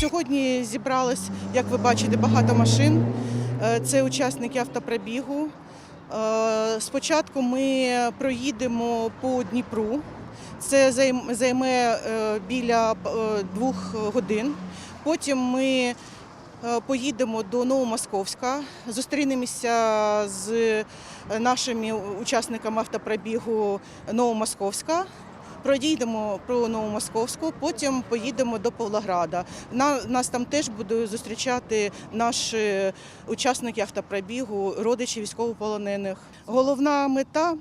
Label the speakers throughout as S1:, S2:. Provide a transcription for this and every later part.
S1: Сьогодні зібралось, як ви бачите, багато машин. Е, Це учасники автопробігу. Е, Спочатку ми проїдемо по Дніпру. Це займе е, біля двох годин. Потім ми поїдемо до Новомосковська, зустрінемося з нашими учасниками автопробігу Новомосковська. Пройдемо про Новомосковську, потім поїдемо до Павлограда. На, нас там теж будуть зустрічати наші учасники автопробігу, родичі військовополонених. Головна мета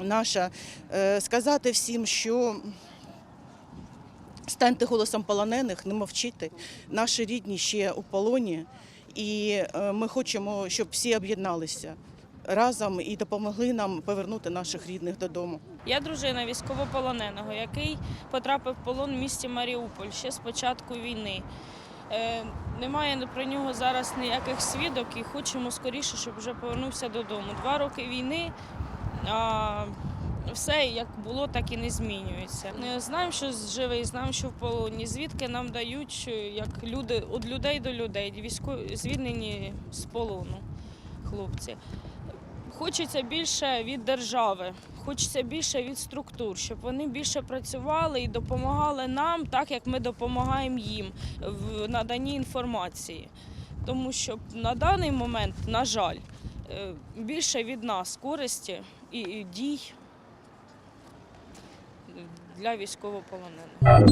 S1: наша е, сказати всім, що станьте голосом полонених, не мовчите. Наші рідні ще у полоні, і е, ми хочемо, щоб всі об'єдналися разом і допомогли нам повернути наших рідних додому.
S2: Я дружина військовополоненого, який потрапив в полон в місті Маріуполь ще з початку війни. Е, немає про нього зараз ніяких свідок і хочемо скоріше, щоб вже повернувся додому. Два роки війни, а все як було, так і не змінюється. Е, Знаємо, що живий, знаємо, що в полоні. Звідки нам дають, як люди від людей до людей, військові звільнені з полону хлопці. Хочеться більше від держави, хочеться більше від структур, щоб вони більше працювали і допомагали нам, так як ми допомагаємо їм в наданні інформації. Тому що на даний момент, на жаль, е, більше від нас користі і дій для військовополонених.